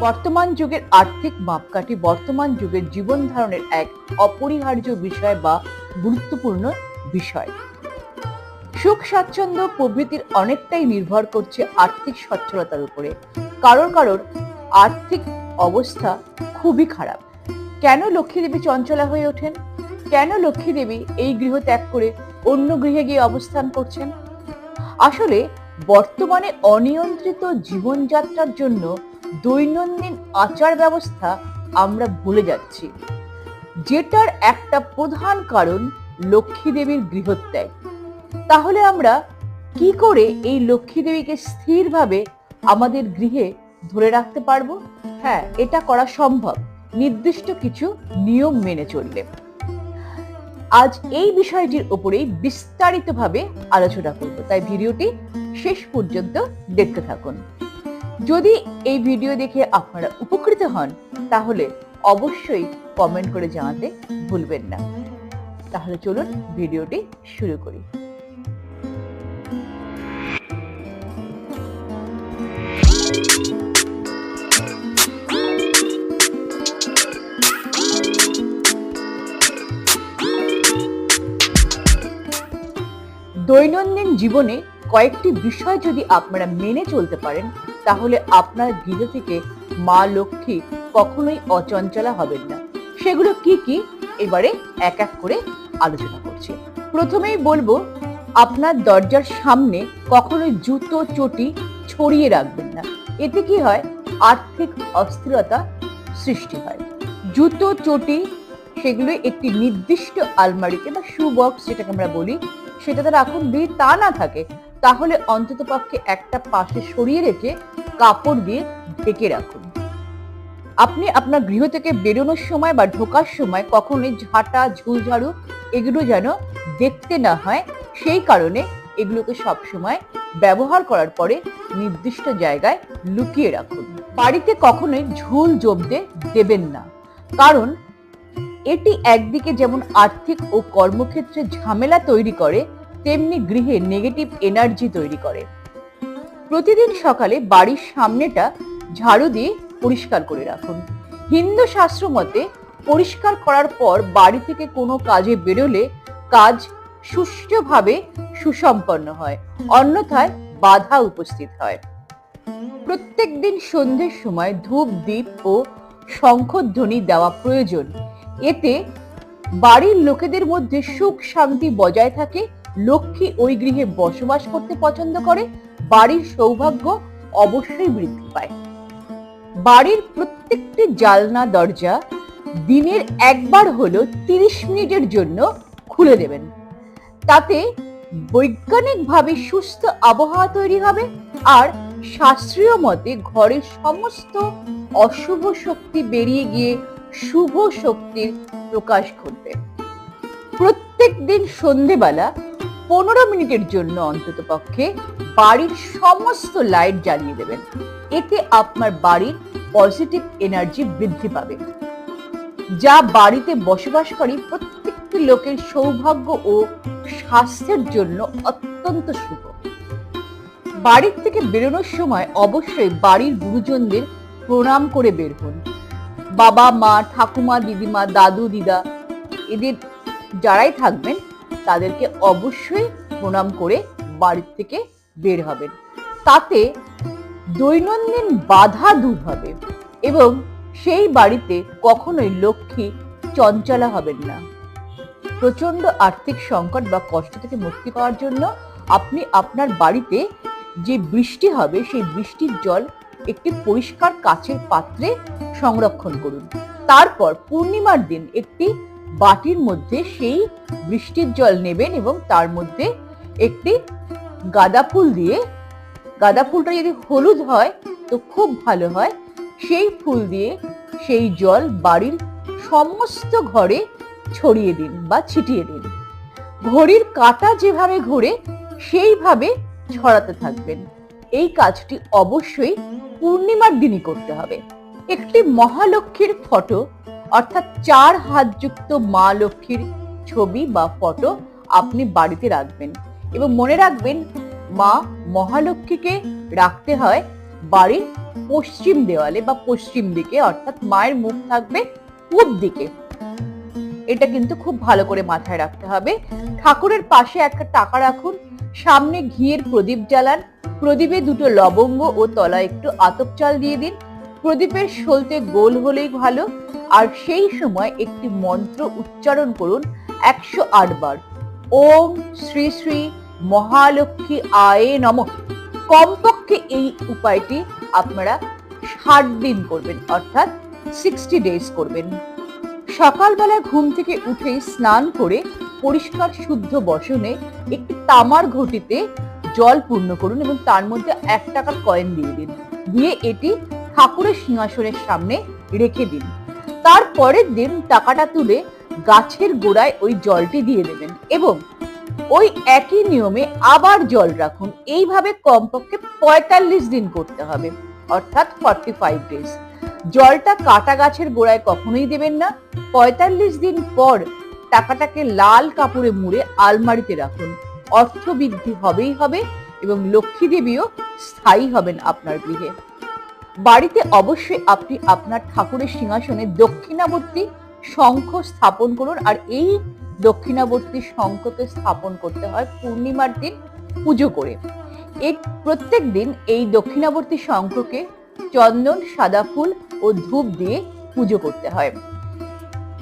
বর্তমান যুগের আর্থিক মাপকাঠি, বর্তমান যুগের জীবন ধারণের এক অপরিহার্য বিষয় বা গুরুত্বপূর্ণ বিষয়। সুখ, স্বাচ্ছন্দ্য প্রভৃতির অনেকটাই নির্ভর করছে আর্থিক সচ্ছলতার উপরে। কারোর কারোর আর্থিক অবস্থা খুবই খারাপ। কেন লক্ষ্মী দেবী চঞ্চলা হয়ে ওঠেন? কেন লক্ষ্মী দেবী এই গৃহ ত্যাগ করে অন্য গৃহে গিয়ে অবস্থান করছেন? আসলে বর্তমানে অনিয়ন্ত্রিত জীবনযাত্রার জন্য দৈনন্দিন আচার ব্যবস্থা আমরা ভুলে যাচ্ছি। যেটার একটা প্রধান কারণ লক্ষ্মী দেবীর গৃহত্যাগ। তাহলে আমরা কি করে এই লক্ষ্মী দেবীকে স্থিরভাবে আমাদের গৃহে ধরে রাখতে পারব? হ্যাঁ এটা করা সম্ভব। নির্দিষ্ট কিছু নিয়ম মেনে চললে। আজ এই বিষয়টির উপরেই বিস্তারিতভাবে আলোচনা করব। তাই ভিডিওটি শেষ পর্যন্ত দেখতে থাকুন। যদি এই ভিডিও দেখে আপনারা উপকৃত হন, তাহলে অবশ্যই কমেন্ট করে জানাতে ভুলবেন না। তাহলে চলুন ভিডিওটি শুরু করি। দৈনন্দিন জীবনে কয়েকটি বিষয় যদি আপনারা মেনে চলতে পারেন, তাহলে আপনার গৃহ থেকে মা লক্ষ্মী কখনোই অচঞ্চলা হবেন না। সেগুলো কি কি? এবারে এক এক করে আলোচনা করছি। প্রথমেই বলব, আপনার দরজার সামনে কখনোই জুতো, চটি ছড়িয়ে রাখবেন না। এতে কি হয়? আর্থিক অস্থিরতা সৃষ্টি হয়। জুতো, চটি সেগুলো একটি নির্দিষ্ট আলমারিতে বা শু বক্স যেটাকে আমরা বলি, সেটাতে রাখুন। যদি তা না থাকে তাহলে অন্তত পক্ষে একটা পাশে সরিয়ে রেখে কাপড় দিয়ে ঢেকে রাখুন। আপনি আপনার গৃহ থেকে বেরোনোর সময় বা ঢোকার সময় কখনোই ঝাঁটা, ঝুলঝাড়ু এগুলো যেন দেখতে না হয়, সেই কারণে এগুলোকে সবসময় ব্যবহার করার পরে নির্দিষ্ট জায়গায় লুকিয়ে রাখুন। বাড়িতে কখনোই ঝুল জমতে দেবেন না। কারণ এটি একদিকে যেমন আর্থিক ও কর্মক্ষেত্রে ঝামেলা তৈরি করে তেমনি গৃহে নেগেটিভ এনার্জি তৈরি করে। প্রতিদিন সকালে বাড়ির সামনেটা ঝাড়ু দিয়ে পরিষ্কার করে রাখুন। হিন্দু শাস্ত্র মতে পরিষ্কার করার পর বাড়ি থেকে কোনো কাজে বেরোলে কাজ সুষ্ঠুভাবে সুসম্পন্ন হয়, অন্যথায় বাধা উপস্থিত হয়। প্রত্যেক দিন সন্ধ্যের সময় ধূপ দ্বীপ ও শঙ্খধ্বনি দেওয়া প্রয়োজন। এতে বাড়ির লোকেদের মধ্যে সুখ শান্তি বজায় থাকে লক্ষ্মী ওই গৃহে বসবাস করতে পছন্দ করে, বাড়ির সৌভাগ্য অবশ্যই বৃদ্ধি পায়। বাড়ির প্রত্যেকটি জালনা দরজা দিনের একবার হলো তিরিশ মিনিটের জন্য খুলে দেবেন। তাতে বৈজ্ঞানিকভাবে সুস্থ আবহাওয়া তৈরি হবে আর শাস্ত্রীয় মতে ঘরের সমস্ত অশুভ শক্তি বেরিয়ে গিয়ে শুভ শক্তির প্রকাশ ঘটবে। প্রত্যেক দিন সন্ধেবেলা পনেরো মিনিটের জন্য অন্তত পক্ষে বাড়ির সমস্ত লাইট জ্বালিয়ে দেবেন। এতে আপনার বাড়ির পজিটিভ এনার্জি বৃদ্ধি পাবে। যা বাড়িতে বসবাসকারী প্রত্যেকটি লোকের সৌভাগ্য ও স্বাস্থ্যের জন্য অত্যন্ত শুভ। বাড়ির থেকে বেরোনোর সময় অবশ্যই বাড়ির গুরুজনদের প্রণাম করে বের হন। বাবা, মা, ঠাকুমা, দিদিমা, দাদু, দিদা, এদের যারাই থাকবেন তাদেরকে অবশ্যই প্রণাম করে বাড়ির থেকে বের হবেন। তাতে দৈনন্দিন বাধা দূর হবে এবং সেই বাড়িতে কখনোই লক্ষ্মী চঞ্চলা হবেন না। প্রচণ্ড আর্থিক সংকট বা কষ্ট থেকে মুক্তি পাওয়ার জন্য আপনি আপনার বাড়িতে যে বৃষ্টি হবে, সেই বৃষ্টির জল একটি পরিষ্কার কাচের পাত্রে সংরক্ষণ করুন। তারপর পূর্ণিমার দিন একটি বাটির মধ্যে সেই বৃষ্টির জল নেবেন এবং তার মধ্যে একটি গাঁদা ফুল দিয়ে, গাঁদা ফুলটা যদি হলুদ হয় তো খুব ভালো হয়। সেই ফুল দিয়ে সেই জল বাড়ির সমস্ত ঘরে ছড়িয়ে দিন বা ছিটিয়ে দিন। ঘড়ির কাঁটা যেভাবে ঘোরে সেইভাবে ছড়াতে থাকবেন। এই কাজটি অবশ্যই পূর্ণিমার দিনই করতে হবে। একটি মহালক্ষ্মীর ফটো অর্থাৎ চার হাতযুক্ত মা লক্ষ্মীর ছবি বা ফটো আপনি বাড়িতে রাখবেন। এবং মনে রাখবেন, মা মহালক্ষ্মীকে রাখতে হয় বাড়ির পশ্চিম দেওয়ালে বা পশ্চিম দিকে, অর্থাৎ মায়ের মুখ থাকবে পূব দিকে। এটা কিন্তু খুব ভালো করে মাথায় রাখতে হবে। ঠাকুরের পাশে একটা টাকা রাখুন, সামনে ঘিয়ের প্রদীপ জ্বালান, প্রদীপে দুটো লবঙ্গ ও তলায় একটু আতপ চাল দিয়ে দিন প্রদীপের সলতে গোল হলেই ভালো, আর সেই সময় একটি মন্ত্র উচ্চারণ করুন একশো আট বার। ওম শ্রী শ্রী মহালক্ষ্মী আয়ে নম। কমপক্ষে এই উপায়টি আপনারা ষাট দিন করবেন, অর্থাৎ সিক্সটি ডেজ করবেন। সকালবেলা ঘুম থেকে উঠেই স্নান করে পরিষ্কার শুদ্ধ বসনে একটি তামার ঘটিতে জল পূর্ণ করুন এবং তার মধ্যে এক টাকার কয়েন দিয়ে দিন। দিয়ে এটি ঠাকুরের সিংহাসনের সামনে রেখে দিন। তারপরের দিন টাকাটা তুলে গাছের গোড়ায় ওই জলটি দিয়ে দেবেন এবং ওই একই নিয়মে আবার জল রাখুন। এইভাবে কমপক্ষে পঁয়তাল্লিশ দিন করতে হবে, অর্থাৎ ফর্টি ফাইভ ডেজ জলটা কাটা গাছের গোড়ায় কখনোই দেবেন না। পঁয়তাল্লিশ দিন পর টাকাটাকে লাল কাপড়ে মুড়ে আলমারিতে রাখুন। অর্থ বৃদ্ধি হবেই হবে এবং লক্ষ্মী দেবীও স্থায়ী হবেন আপনার গৃহে। বাড়িতে অবশ্যই আপনি আপনার ঠাকুরের সিংহাসনে দক্ষিণাবর্তী শঙ্খ স্থাপন করুন আর এই দক্ষিণাবর্তী শঙ্খকে স্থাপন করতে হয় পূর্ণিমার দিন পুজো করে। এই প্রত্যেক দিন এই দক্ষিণাবর্তী শঙ্খকে চন্দন, সাদা ফুল ও ধূপ দিয়ে পুজো করতে হয়।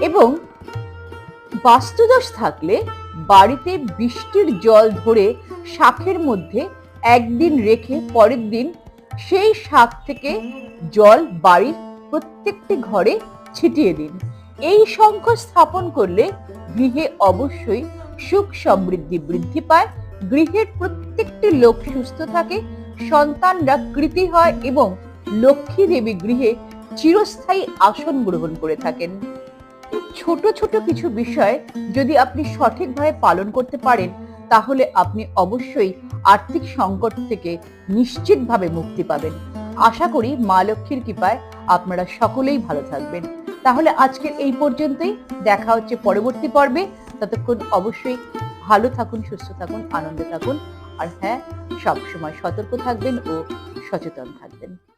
এবং বাস্তুদোষ থাকলে বাড়িতে বৃষ্টির জল ধরে শাকের মধ্যে একদিন রেখে পরের দিন সেই শাক থেকে জল বাড়ির প্রত্যেকটি ঘরে ছিটিয়ে দিন। এই শঙ্খ স্থাপন করলে গৃহে অবশ্যই সুখ সমৃদ্ধি বৃদ্ধি পায়, গৃহের প্রত্যেকটি লোক সুস্থ থাকে, সন্তানরা কৃতি হয় এবং লক্ষ্মী দেবী গৃহে চিরস্থায়ী আসন গ্রহণ করে থাকেন। ছোট ছোট কিছু বিষয় যদি আপনি সঠিকভাবে পালন করতে পারেন তাহলে আপনি অবশ্যই আর্থিক সংকট থেকে নিশ্চিতভাবে মুক্তি পাবেন। আশা করি মা লক্ষ্মীর কৃপায় আপনারা সকলেই ভালো থাকবেন। তাহলে আজকের এই পর্যন্তই। দেখা হচ্ছে পরবর্তী পর্বে। ততক্ষণ অবশ্যই ভালো থাকুন, সুস্থ থাকুন, আনন্দে থাকুন। আর হ্যাঁ সবসময় সতর্ক থাকবেন ও সচেতন থাকবেন।